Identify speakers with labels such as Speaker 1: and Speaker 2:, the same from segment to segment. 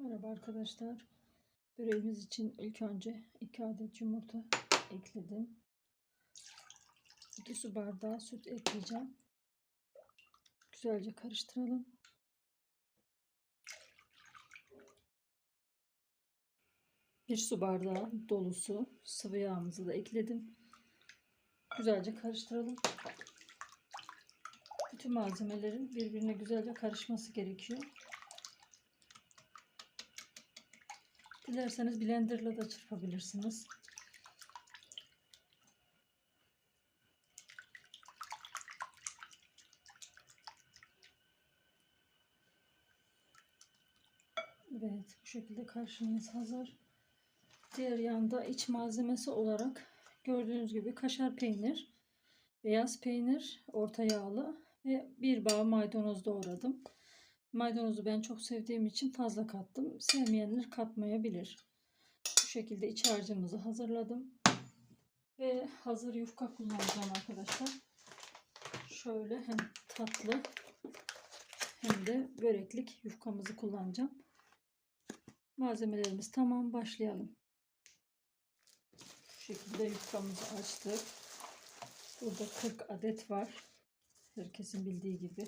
Speaker 1: Merhaba arkadaşlar. Böreğimiz için ilk önce 2 adet yumurta ekledim. 2 su bardağı süt ekleyeceğim. Güzelce karıştıralım. Bir su bardağı dolusu sıvı yağımızı da ekledim. Güzelce karıştıralım. Bütün malzemelerin birbirine güzelce karışması gerekiyor. Dilerseniz blenderla da çırpabilirsiniz. Evet, bu şekilde karşınız hazır. Diğer yanda iç malzemesi olarak gördüğünüz gibi kaşar peynir, beyaz peynir, orta yağlı ve bir bağ maydanoz doğradım. Maydanozu ben çok sevdiğim için fazla kattım. Sevmeyenler katmayabilir. Bu şekilde iç harcımızı hazırladım. Ve hazır yufka kullanacağım arkadaşlar. Şöyle hem tatlı hem de böreklik yufkamızı kullanacağım. Malzemelerimiz tamam. Başlayalım. Şu şekilde yufkamızı açtık. Burada 40 adet var. Herkesin bildiği gibi.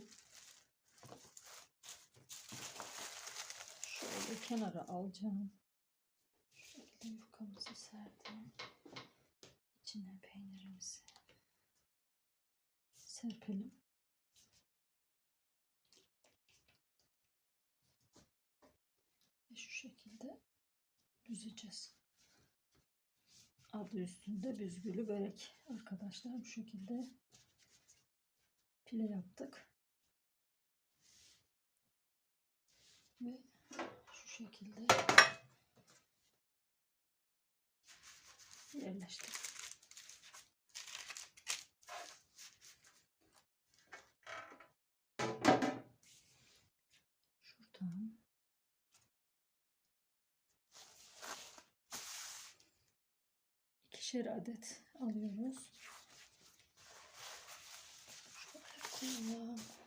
Speaker 1: Şöyle kenara alacağım. Şu şekilde yufkamızı serdim. İçine peynirimizi serpelim. Ve şu şekilde büzeceğiz. Adı üstünde büzgülü börek arkadaşlar. Bu şekilde pile yaptık. Ve şekilde yerleştir. Şuradan ikişer adet alıyoruz. Şöyle koyalım.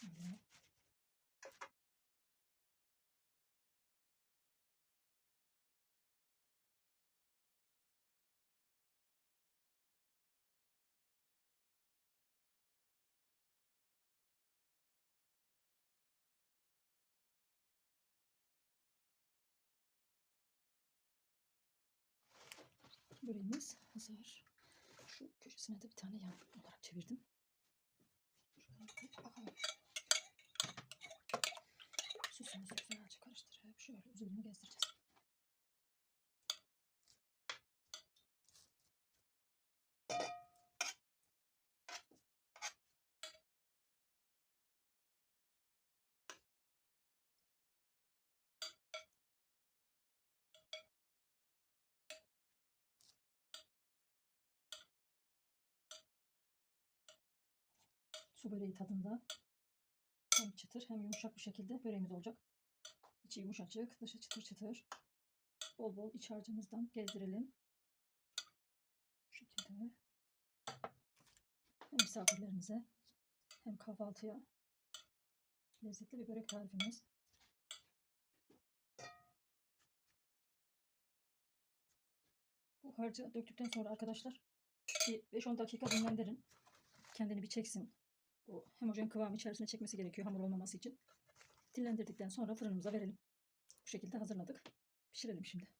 Speaker 1: Şöyle. Böreğimiz hazır. Şu köşesine de bir tane yan olarak çevirdim. Şöyle bir bakalım. Süsümüzü güzelce karıştırıp şöyle üzerine gezdireceğiz. Su böreği tadında hem çıtır hem yumuşak bir şekilde böreğimiz olacak. İçi yumuşacık, dışı çıtır çıtır. Bol bol iç harcımızdan gezdirelim. Bu şekilde. Hem misafirlerimize hem kahvaltıya lezzetli bir börek tarifimiz. Bu harcı döktükten sonra arkadaşlar bir 5-10 dakika dinlendirin. Kendini bir çeksin. Bu homojen kıvam içerisine çekmesi gerekiyor hamur olmaması için. Dinlendirdikten sonra fırınımıza verelim. Bu şekilde hazırladık. Pişirelim şimdi.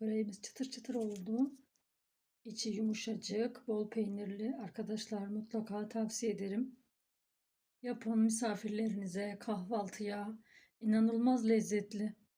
Speaker 1: Böreğimiz çıtır çıtır oldu. İçi yumuşacık, bol peynirli. Arkadaşlar mutlaka tavsiye ederim. Yapın misafirlerinize, kahvaltıya. İnanılmaz lezzetli.